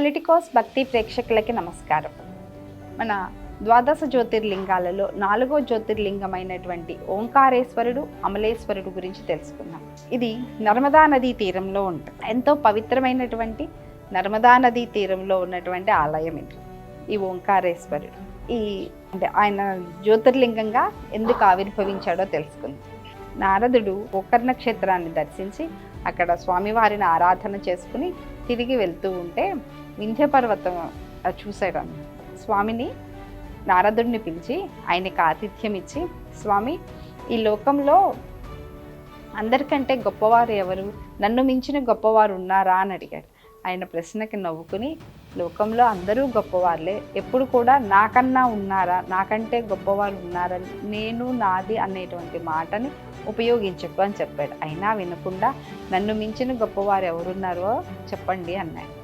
Politicos భక్తి ప్రేక్షకులకి నమస్కారం మన ద్వాదశ జ్యోతిర్లింగాలలో నాలుగో జ్యోతిర్లింగమైనటువంటి ఓంకారేశ్వరుడు అమలేశ్వరుడు గురించి తెలుసుకుందాం ఇది నర్మదా నదీ తీరంలో ఉంటుంది ఎంతో పవిత్రమైనటువంటి నర్మదా నదీ తీరంలో ఉన్నటువంటి ఆలయం ఇది ఈ ఓంకారేశ్వరుడు ఈ అంటే ఆయన జ్యోతిర్లింగంగా ఎందుకు ఆవిర్భవించాడో తెలుసుకుందాం నారదుడు గోకర్ణ క్షేత్రాన్ని దర్శించి అక్కడ స్వామివారిని ఆరాధన చేసుకుని తిరిగి వెళ్తూ ఉంటే వింధ్య పర్వతం చూశాడు స్వామిని నారదుడిని పిలిచి ఆయనకి ఆతిథ్యం ఇచ్చి స్వామి ఈ లోకంలో అందరికంటే గొప్పవారు ఎవరు? నన్ను మించిన గొప్పవారు ఉన్నారా? అని అడిగాడు. ఆయన ప్రశ్నకి నవ్వుకుని లోకంలో అందరూ గొప్పవాళ్ళే. ఎప్పుడు కూడా నాకన్నా ఉన్నారా? నాకంటే గొప్పవారు ఉన్నారా? నేను నాది అనేటువంటి మాటని ఉపయోగించకు అని చెప్పాడు. అయినా వినకుండా నన్ను మించిన గొప్పవారు ఎవరున్నారో చెప్పండి అన్నాడు.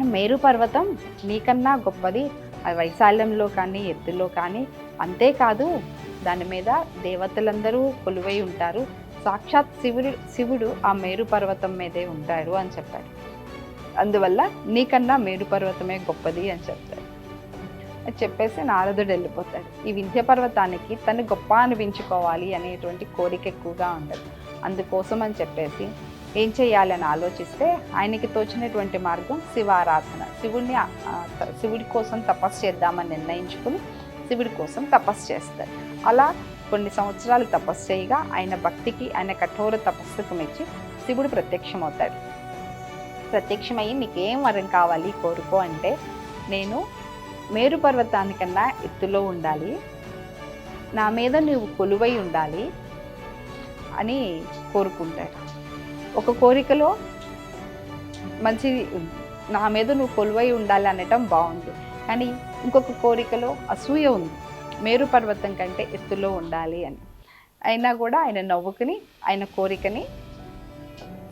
మేరు పర్వతం నీకన్నా గొప్పది. అది వైశాల్యంలో కానీ ఎత్తులో కానీ అంతేకాదు దాని మీద దేవతలందరూ కొలువై ఉంటారు. సాక్షాత్ శివుడు శివుడు ఆ మేరు పర్వతం మీదే ఉంటారు అని చెప్పాడు అందువల్ల నీకన్నా మేరు పర్వతమే గొప్పది అని చెప్తాడు చెప్పేసి నారదుడు వెళ్ళిపోతాడు. ఈ వింధ్య పర్వతానికి తను గొప్ప అనిపించుకోవాలి అనేటువంటి కోరిక ఎక్కువగా ఉండదు. అందుకోసం అని చెప్పేసి ఏం చేయాలని ఆలోచిస్తే ఆయనకి తోచినటువంటి మార్గం శివారాధన. శివుడిని శివుడి కోసం తపస్సు చేద్దామని నిర్ణయించుకుని శివుడి కోసం తపస్సు చేస్తారు. అలా కొన్ని సంవత్సరాలు తపస్సు చేయగా ఆయన భక్తికి ఆయన కఠోర తపస్సుకు మెచ్చి శివుడు ప్రత్యక్షమవుతాడు. ప్రత్యక్షమయ్యి నీకేం వరం కావాలి కోరుకో అంటే నేను మేరు పర్వతానికన్నా ఎత్తులో ఉండాలి నా మీద నువ్వు కొలువై ఉండాలి అని కోరుకుంటాడు. ఒక కోరికలో మంచిది నా మీద నువ్వు కొలువై ఉండాలి అనటం బాగుంది. కానీ ఇంకొక కోరికలో అసూయ ఉంది. మేరు పర్వతం కంటే ఎత్తులో ఉండాలి అని. అయినా కూడా ఆయన నవ్వుకుని ఆయన కోరికని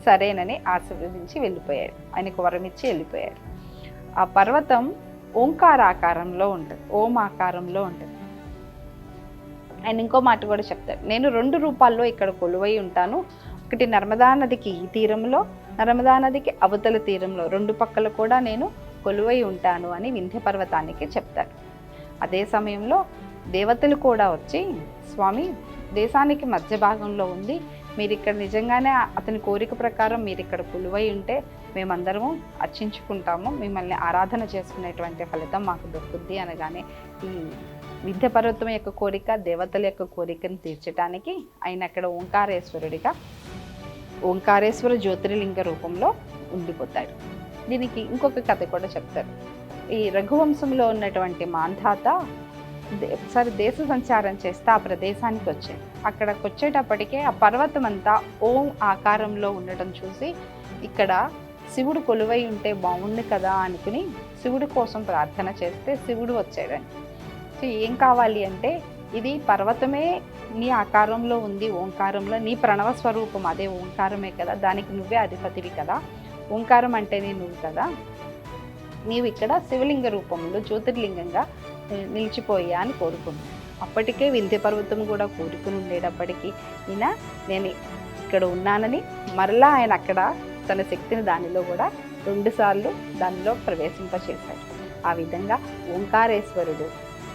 సరేనని ఆశీర్వదించి వెళ్ళిపోయాడు. ఆయనకు వరం ఇచ్చి వెళ్ళిపోయాడు. ఆ పర్వతం ఓంకార ఆకారంలో ఉంటుంది. ఓం ఆకారంలో ఉంటుంది. ఆయన ఇంకో మాట కూడా చెప్తాడు. నేను రెండు రూపాల్లో ఇక్కడ కొలువై ఉంటాను. ఒకటి నర్మదా నదికి ఈ తీరంలో నర్మదా నదికి అవతల తీరంలో రెండు పక్కల కూడా నేను కొలువై ఉంటాను అని వింధ్య పర్వతానికి చెప్తారు. అదే సమయంలో దేవతలు కూడా వచ్చి స్వామి దేశానికి మధ్య భాగంలో ఉంది. మీరు ఇక్కడ నిజంగానే అతని కోరిక ప్రకారం మీరు ఇక్కడ కొలువై ఉంటే మేమందరము అర్చించుకుంటాము. మిమ్మల్ని ఆరాధన చేసుకునేటువంటి ఫలితం మాకు దొరుకుద్ది అనగానే ఈ విద్య పర్వతం యొక్క కోరిక దేవతల యొక్క కోరికను తీర్చడానికి ఆయన అక్కడ ఓంకారేశ్వరుడిగా ఓంకారేశ్వర జ్యోతిర్లింగ రూపంలో ఉండిపోతాడు దీనికి ఇంకొక కథ కూడా చెప్తారు. ఈ రఘువంశంలో ఉన్నటువంటి మాంధాత ఒకసారి దేశ సంచారం చేస్తే ఆ ప్రదేశానికి వచ్చాడు. అక్కడికి వచ్చేటప్పటికే ఆ పర్వతం అంతా ఓం ఆకారంలో ఉండటం చూసి ఇక్కడ శివుడు కొలువై ఉంటే బాగుంది కదా అనుకుని శివుడి కోసం ప్రార్థన చేస్తే శివుడు వచ్చాడని సో ఏం కావాలి అంటే ఇది పర్వతమే నీ ఆకారంలో ఉంది ఓంకారంలో నీ ప్రణవ స్వరూపం. అదే ఓంకారమే కదా దానికి నువ్వే అధిపతివి కదా. ఓంకారం అంటేనే నువ్వు కదా. నీవు ఇక్కడ శివలింగ రూపంలో జ్యోతిర్లింగంగా నిలిచిపోయా అని కోరుకున్నాను అప్పటికే వింధ్య పర్వతం కూడా కోరుకుని ఉండేటప్పటికీ ఈయన నేను ఇక్కడ ఉన్నానని మరలా ఆయన అక్కడ తన శక్తిని దానిలో కూడా రెండుసార్లు దానిలో ప్రవేశింపచేశాడు. ఆ విధంగా ఓంకారేశ్వరుడు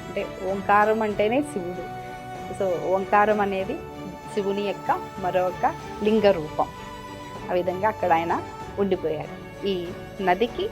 అంటే ఓంకారం అంటేనే శివుడు. సో ఓంకారం అనేది శివుని యొక్క మరొక లింగ రూపం. ఆ విధంగా అక్కడ ఆయన ఉండిపోయాడు. ఈ నదికి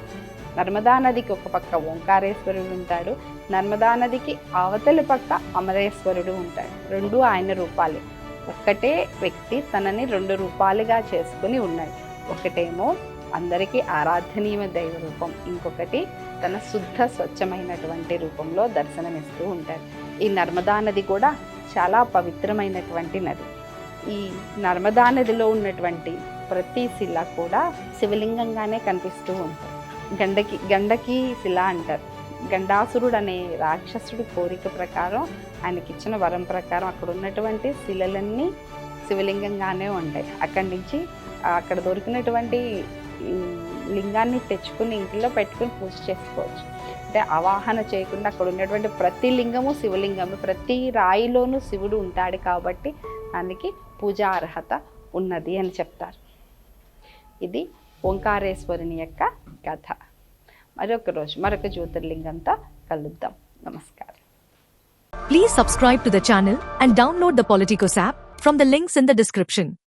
నర్మదా నదికి ఒక పక్క ఓంకారేశ్వరుడు ఉంటాడు. నర్మదా నదికి అవతలి పక్క అమరేశ్వరుడు ఉంటాడు. రెండు ఆయన రూపాలే. ఒక్కటే వ్యక్తి తనని రెండు రూపాలుగా చేసుకుని ఉన్నాడు. ఒకటేమో అందరికీ ఆరాధనీయ దైవ రూపం ఇంకొకటి తన శుద్ధ స్వచ్ఛమైనటువంటి రూపంలో దర్శనమిస్తూ ఉంటారు. ఈ నర్మదా నది కూడా చాలా పవిత్రమైనటువంటి నది. ఈ నర్మదా నదిలో ఉన్నటువంటి ప్రతి శిల కూడా శివలింగంగానే కనిపిస్తూ ఉంటుంది గండకి గండకి శిల అంటారు. గండాసురుడు అనే రాక్షసుడి కోరిక ప్రకారం ఆయనకి ఇచ్చిన వరం ప్రకారం అక్కడ ఉన్నటువంటి శిలలన్నీ శివలింగంగానే ఉంటాయి. అక్కడి నుంచి అక్కడ దొరికినటువంటి లింగాన్ని తెచ్చుకుని ఇంట్లో పెట్టుకుని పూజ చేసుకోవచ్చు. అంటే అవాహన చేయకుండా అక్కడ ఉన్నటువంటి ప్రతి లింగము శివలింగము. ప్రతి రాయిలోనూ శివుడు ఉంటాడు కాబట్టి దానికి పూజా అర్హత ఉన్నది అని చెప్తారు. ఇది ఓంకారేశ్వరుని యొక్క కథ. మరొక రోజు మరొక జ్యోతిర్లింగంతో కలుద్దాం. నమస్కారం. Please subscribe to the channel and download the Politicos app from the links in the description